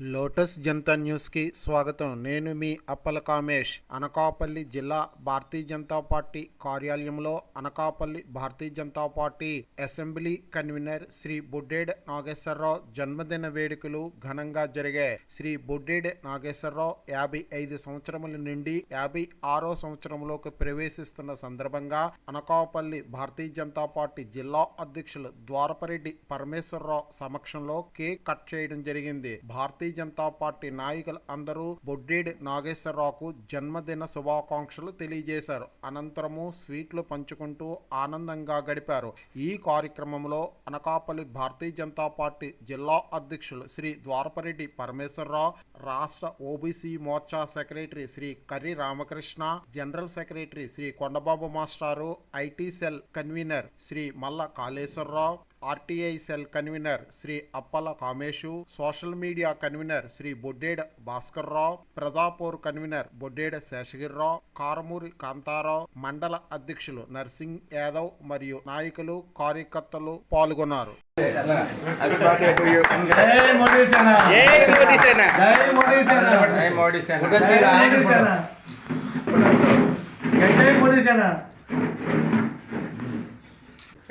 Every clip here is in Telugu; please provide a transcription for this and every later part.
లోటస్ జనతా న్యూస్కి స్వాగతం. నేను మీ అప్పల కామేష్. అనకాపల్లి జిల్లా భారతీయ జనతా పార్టీ కార్యాలయంలో Anakapalli Bharatiya Janata party assembly convener Shri Budded Nageswara Rao జన్మదిన వేడుకలు ఘనంగా జరిగాయి. శ్రీ బుడ్డేడ్ నాగేశ్వరరావు యాభై ఐదు సంవత్సరముల నుండి యాభై ఆరో సంవత్సరంలోకి ప్రవేశిస్తున్న సందర్భంగా అనకాపల్లి భారతీయ జనతా పార్టీ జిల్లా అధ్యక్షులు ద్వారపరెడ్డి పరమేశ్వరరావు సమక్షంలో కేక్ కట్ చేయడం జరిగింది. భారతీయ భారతీయ జనతా పార్టీ నాయకులు అందరూ బొడ్డేడి నాగేశ్వరరావుకు జన్మదిన శుభాకాంక్షలు తెలియజేశారు. అనంతరము స్వీట్లు పంచుకుంటూ ఆనందంగా గడిపారు. ఈ కార్యక్రమంలో అనకాపల్లి భారతీయ జనతా పార్టీ జిల్లా అధ్యక్షులు శ్రీ ద్వారపరెడ్డి పరమేశ్వరరావు రాష్ట్ర OBC Morcha secretary Shri Karri Ramakrishna general secretary Shri Kondababu మాస్టారు IT cell convener Shri Malla Kaleswara Rao RTI cell convener Shri Appala Kameshu social media convener Shri Boddeda Bhaskar Rao Prajapur convener Boddeda Seshagiri Rao Karamuri Kantha Rao మండల అధ్యక్షులు నర్సింగ్ యాదవ్ మరియు నాయకులు కార్యకర్తలు పాల్గొన్నారు. జై మోడీ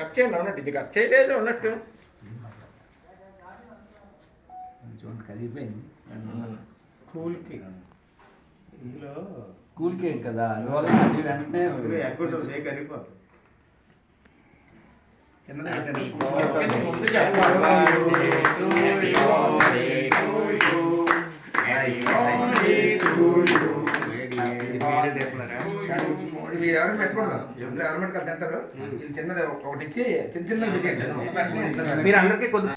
కట్ చేయండి ఉన్నట్టు ఇది కట్ చేయలేదు ఉన్నట్టు కలిగిపోయింది కూల్ కేక్ ఇందులో కూల్ కేక్ కదా వెంటనే చిన్నది మీరు ఎవరికి పెట్టకూడదు. ఎవరు పెట్టుకొని తింటారు ఇది చిన్నది ఒకటి ఇచ్చి చిన్న చిన్నది పెట్టండి మీరు అందరికీ కొద్ది